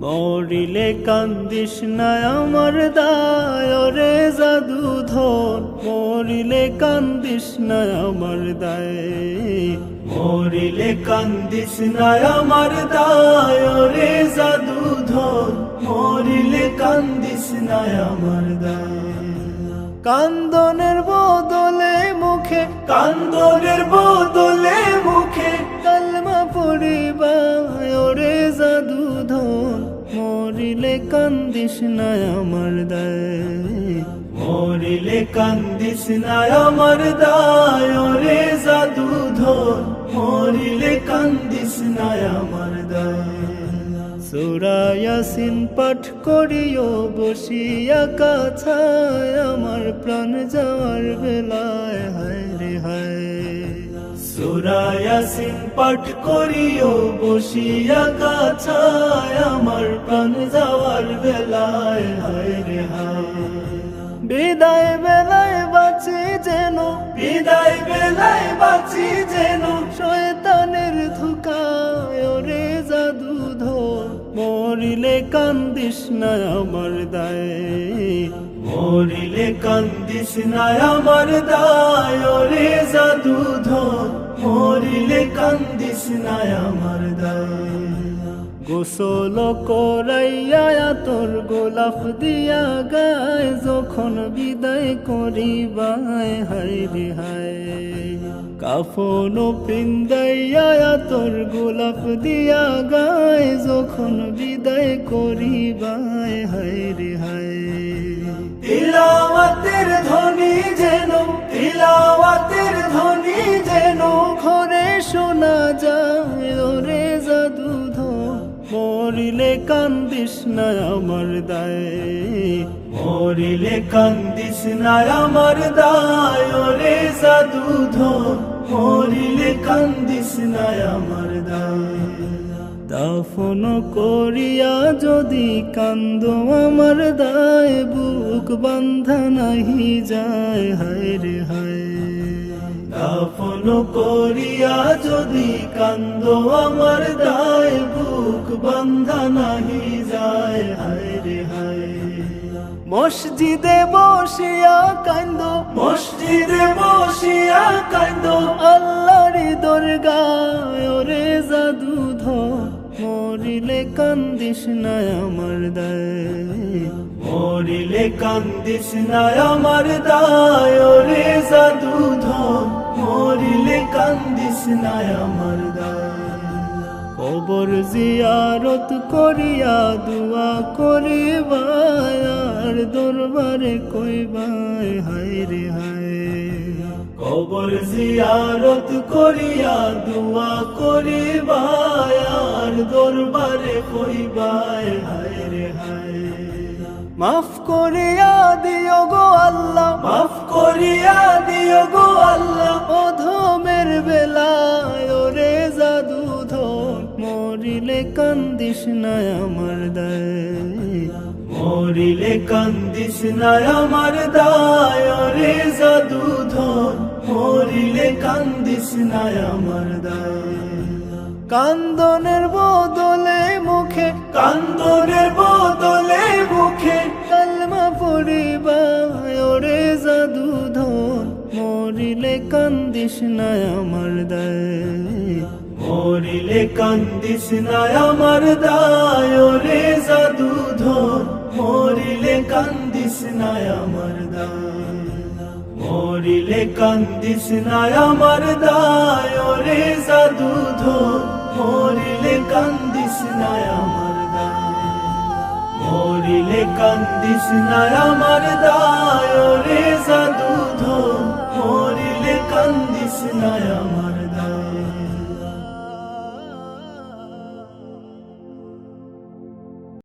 মরিলে কান্দিস না আমার দায় রে জাদু ধন। মরিলে কান্দিস না আমার দায়। মরিলে কান্দিস না আমার দায় রে জাদু ধন। কান্দিস না আমার কান্দনের বদলে মুখে, কান্দনের বদলে মুখে। কালমা পড়িবা, ওরে জাদু ধন। মরিলে কান্দিস না আমার দায়। মরিলে কান্দিস না আমার দায়, ওরে জাদু ধন। মরিলে কান্দিস না আমার দায়। সুরায়াসিন পাঠ করিও, বসিয়া কাছায় আমার প্রাণ যাওয়ার বেলায়। হায় রে হায়। সুরায়াসিন পাঠ করিও, বসিয়া কাছায় আমার প্রাণ যাওয়ার বেলায়। হায় রে হায়। বিদায় বেলায় বাঁচি যেন, বিদায় বেলায় বাঁচি যেন কান্দিস না আমার দায়। মরিলে কান্দিস না আমার দায় ওরে জাদু ধর মরিলে কান্দিস না আমার দায়। গোসল করাইয়া তোর গোলাপ দিয়া গায় যখন বিদায় করিবায় হায় রে হায়। কাফন পিন্দাইয়া তোর গোলাপ দিয়া গায় যখন বিদায় করিবায় হায় রে হায়। তিলাওয়াতের ধ্বনি যেন তিলাওয়াতের ধ্বনি যেন ঘরে শোনা যায় ওরে জাদু মরিলে কান্দিস না আমার দায়। মরিলে কান্দিস না আমার দায় ওরে জাদু ধন। মরিলে কান্দিস না আমার দাফন করিয়া যদি কান্দ আমার দায়, বুক বান্ধা নাহি যায়, হায় রে হায়। দাফন করিয়া যদি কান্দ আমার দায়, বুক বান্ধা নাহি যায়, হায় রে হায়। মসজিদে বসিয়া কান্দ মরিলে কান্দিস না আমার দায়। মরিলে কান্দিস না আমার দায় ওরে জাদু ধর মরিলে কান্দিস না আমার দায়। কবর জিয়ারত করিয়া দুয়া করিবায় আর দরবারে কইবায় হায় রে হায়। কবর জিয়ারত করিয়া দুয়া আর দরবারে কইবায়, হায় রে হায়। মাফ করিয়া দিও গো আল্লাহ, মাফ করিয়া দিও গো আল্লাহ। অধমের বেলায় ওরে জাদু ধন, মরিলে কান্দিস না আমার দায়। মরিলে কান্দিস না আমার দায়, ওরে জাদু ধন, মরিলে কান্দিস না আমার দায়। কান্দনের বদলে মুখে কান্দনের বদলে মুখে। কালমা পড়িবা ওরে জাদু ধন মরিলে কান্দিস না আমার দায়। মরিলে কান্দিস না আমার দায় ওরে জাদু ধন মরিলে কান্দিস না আমার দায়। মরিলে কান্দিস না আমার দায় রে জাদু ধো মরিলে কান্দিস না আমার দায়, মরিলে কান্দিস না আমার দায় রে জাদু ধো মরিলে কান্দিস না